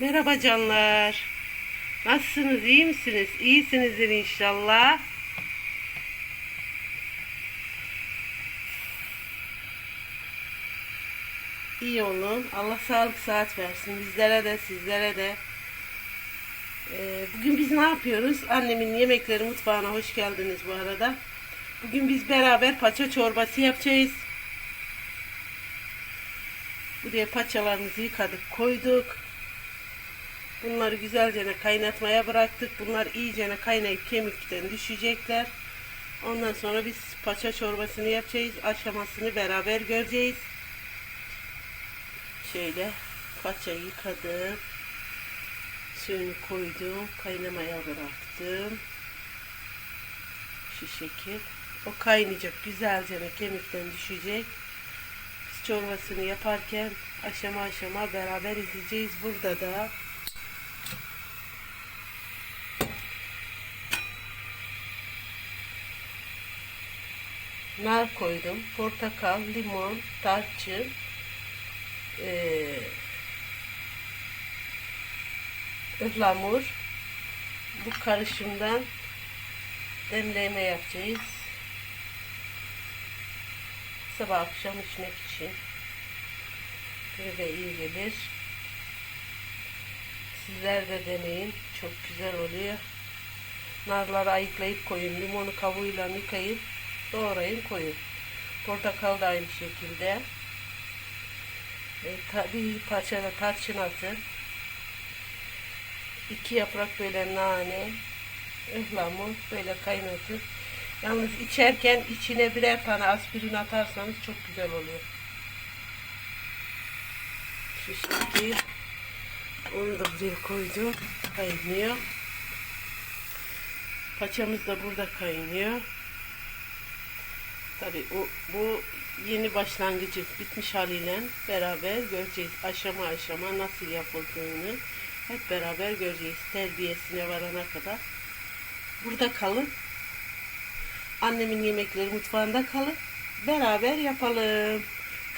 Merhaba canlar. Nasılsınız? iyi misiniz? İyisinizdir inşallah. İyi olun. Allah sağlık saat versin. Bizlere de sizlere de. Ee, bugün biz ne yapıyoruz? Annemin yemekleri mutfağına hoş geldiniz bu arada. Bugün biz beraber paça çorbası yapacağız. Buraya paçalarımızı yıkadık, koyduk. Bunları güzelce kaynatmaya bıraktık. Bunlar iyicene kaynayıp kemikten düşecekler. Ondan sonra biz paça çorbasını yapacağız. Aşamasını beraber göreceğiz. Şöyle paçayı yıkadım. Suyunu koydum. Kaynamaya bıraktım. Şu şekil. O kaynayacak. Güzelce kemikten düşecek. Biz çorbasını yaparken aşama aşama beraber izleyeceğiz. Burada da nar koydum. Portakal, limon, tarçın, eee ıhlamur. Bu karışımdan demleme yapacağız. Sabah akşam içmek için. Böyle iyi gelir. Sizler de deneyin. Çok güzel oluyor. Narları ayıklayıp koyun. Limonu kabuğuyla yıkayıp doğrayın koyun. Portakal da aynı şekilde. E, tabii parçada tarçın atın. İki yaprak böyle nane, ıhlamur böyle kaynatın. Yalnız içerken içine birer tane aspirin atarsanız çok güzel oluyor. Şekil. Onu da buraya koydum. Kaynıyor. Paçamız da burada kaynıyor. Tabii o, bu yeni başlangıcı bitmiş haliyle beraber göreceğiz. Aşama aşama nasıl yapıldığını hep beraber göreceğiz. Terbiyesine varana kadar. Burada kalın. Annemin yemekleri mutfağında kalın. Beraber yapalım.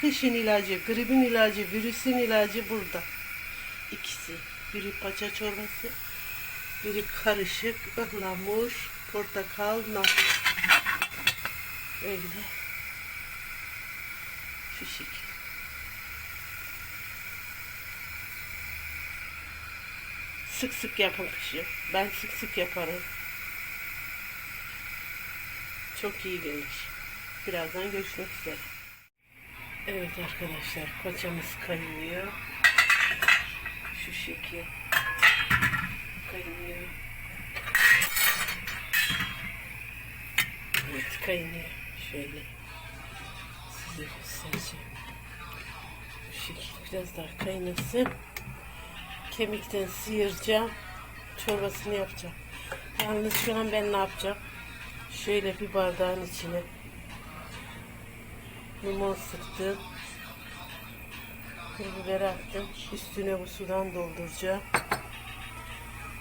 Kışın ilacı, gripin ilacı, virüsün ilacı burada. İkisi. Biri paça çorbası, biri karışık, ıhlamur, portakal, nar. Öyle. Şu şekil. Sık sık yapın kışı. Ben sık sık yaparım. Çok iyi gelir. Birazdan görüşmek üzere. Evet arkadaşlar paçamız kaynıyor. Şu şekil. Kaynıyor. Evet kaynıyor. Şöyle. Size göstereceğim. Bu şekil biraz daha kaynasın. Kemikten sıyıracağım. Çorbasını yapacağım. Yalnız şu an ben ne yapacağım? Şöyle bir bardağın içine limon sıktım. Kuru attım. Üstüne bu sudan dolduracağım.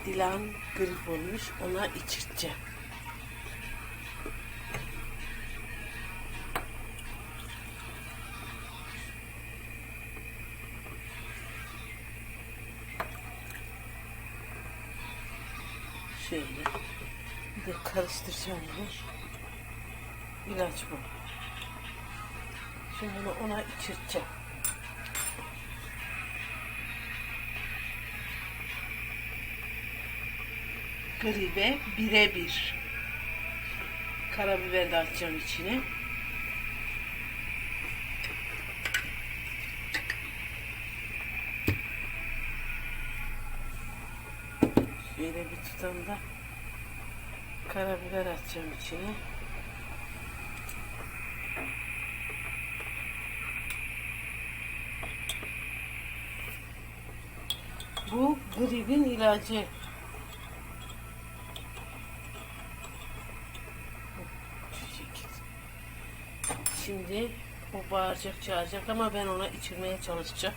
Dilan grip olmuş. Ona içirteceğim. Şöyle. Bir de karıştıracağım bunu. İlaç bu. Şimdi bunu ona içirteceğim. Gribe birebir. Karabiber de atacağım içine. Şöyle bir tutam da karabiber atacağım içine. Bu gripin ilacı. Şimdi o bağıracak çağıracak ama ben ona içirmeye çalışacağım.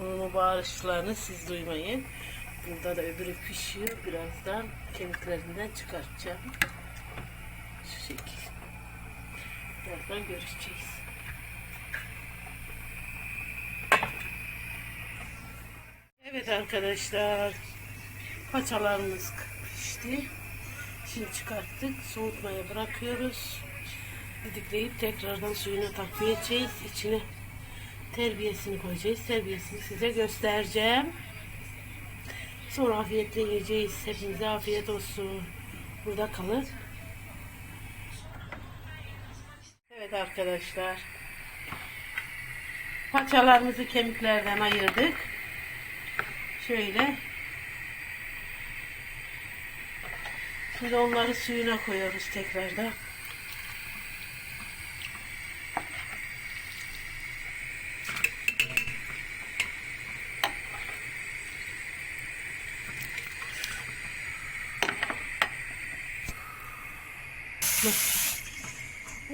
Onun o bağırışlarını siz duymayın. Burada da öbürü pişiyor. Birazdan kemiklerinden çıkartacağım. Şu şekil. Birazdan görüşeceğiz. Evet arkadaşlar. Paçalarımız pişti. Şimdi çıkarttık. Soğutmaya bırakıyoruz. Didikleyip tekrardan suyuna takviye edeceğiz. İçine terbiyesini koyacağız. Terbiyesini size göstereceğim. Sonra afiyetle yiyeceğiz. Hepinize afiyet olsun. Burada kalın. Evet arkadaşlar. Paçalarımızı kemiklerden ayırdık. Şöyle. Şimdi onları suyuna koyuyoruz tekrardan.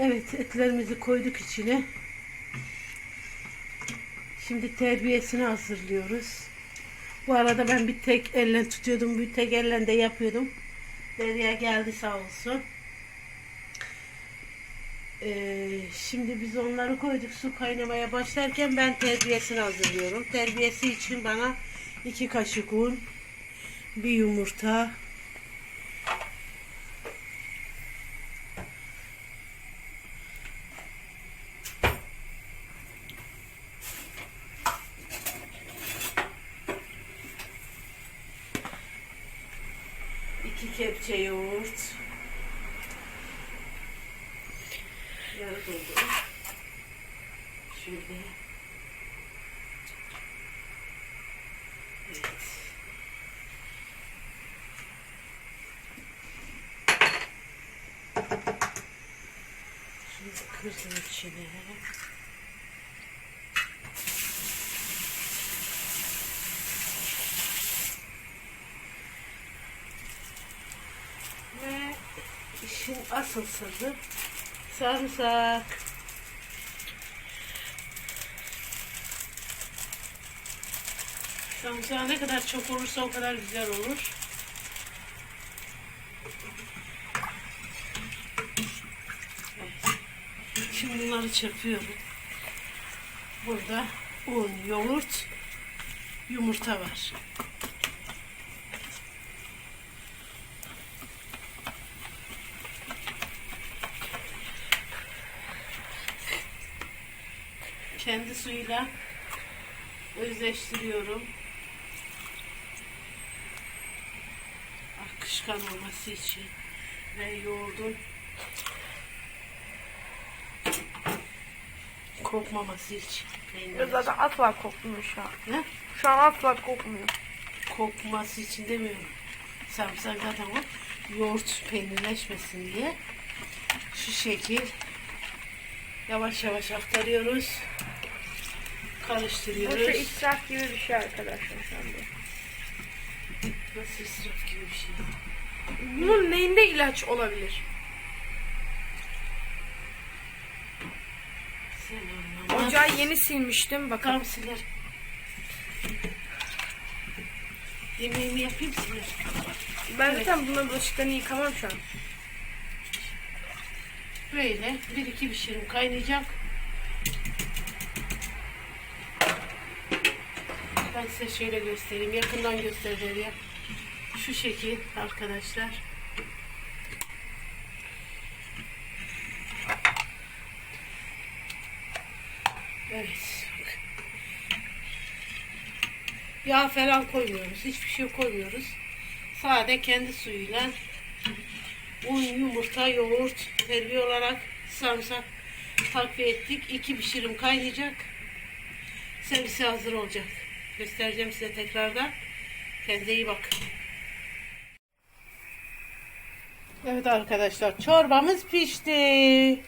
Evet etlerimizi koyduk içine. Şimdi terbiyesini hazırlıyoruz. Bu arada ben bir tek elle tutuyordum, bir tek elle de yapıyordum. Derya geldi sağ olsun. Ee, şimdi biz onları koyduk su kaynamaya başlarken ben terbiyesini hazırlıyorum. Terbiyesi için bana iki kaşık un, bir yumurta, iki kepçe yoğurt, yarı doldu. Şöyle. Evet. Şimdi kırdım içine. Ve işin asıl sırrı sarımsak. Sarımsak ne kadar çok olursa o kadar güzel olur. Şimdi bunları çırpıyorum. Burada un, yoğurt, yumurta var. Kendi suyuyla özleştiriyorum. Akışkan olması için ve yoğurdun kokmaması için. Ve zaten asla kokmuyor şu an. Ne? Şu an asla kokmuyor. Kokması için demiyorum. Sarımsak zaten o yoğurt peynirleşmesin diye şu şekil yavaş yavaş aktarıyoruz. Karıştırıyoruz. israf gibi bir şey arkadaşlar şu anda. Nasıl israf gibi bir şey. Bunun neyinde ilaç olabilir? Ocağı yeni silmiştim bakın. Tamam siler. Yemeğimi yapayım siler. Ben zaten bunların bulaşıklarını yıkamam şu an. Böyle bir iki pişirim kaynayacak. Ben size şöyle göstereyim. Yakından göstereyim. Şu şekil arkadaşlar. Evet. Yağ falan koymuyoruz. Hiçbir şey koymuyoruz. Sade kendi suyuyla un, yumurta, yoğurt, terbiye olarak sarımsak takviye ettik. İki pişirim kaynayacak. Servise hazır olacak. Göstereceğim size tekrardan. Kendinize iyi bakın. Evet arkadaşlar çorbamız pişti.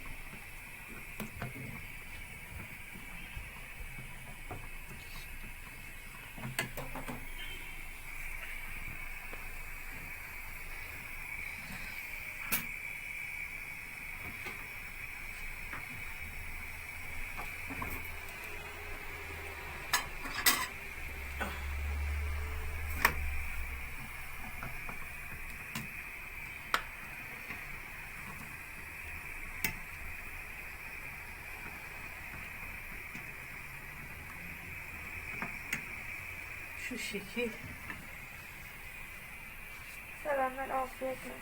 Şu şekil. Selamlar afiyet olsun.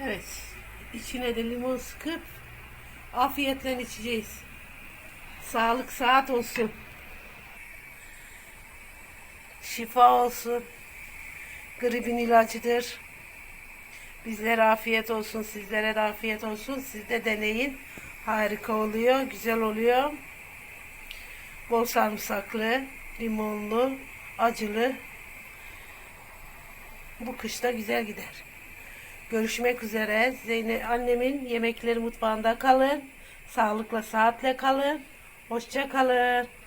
Evet. İçine de limon sıkıp afiyetle içeceğiz. Sağlık saat olsun. Şifa olsun. Gripin ilacıdır. Bizlere afiyet olsun, sizlere de afiyet olsun. Siz de deneyin. Harika oluyor, güzel oluyor. Bol sarımsaklı, limonlu, acılı. Bu kışta güzel gider. Görüşmek üzere. Zeynep annemin yemekleri mutfağında kalın. Sağlıkla, saatle kalın. Hoşça kalın.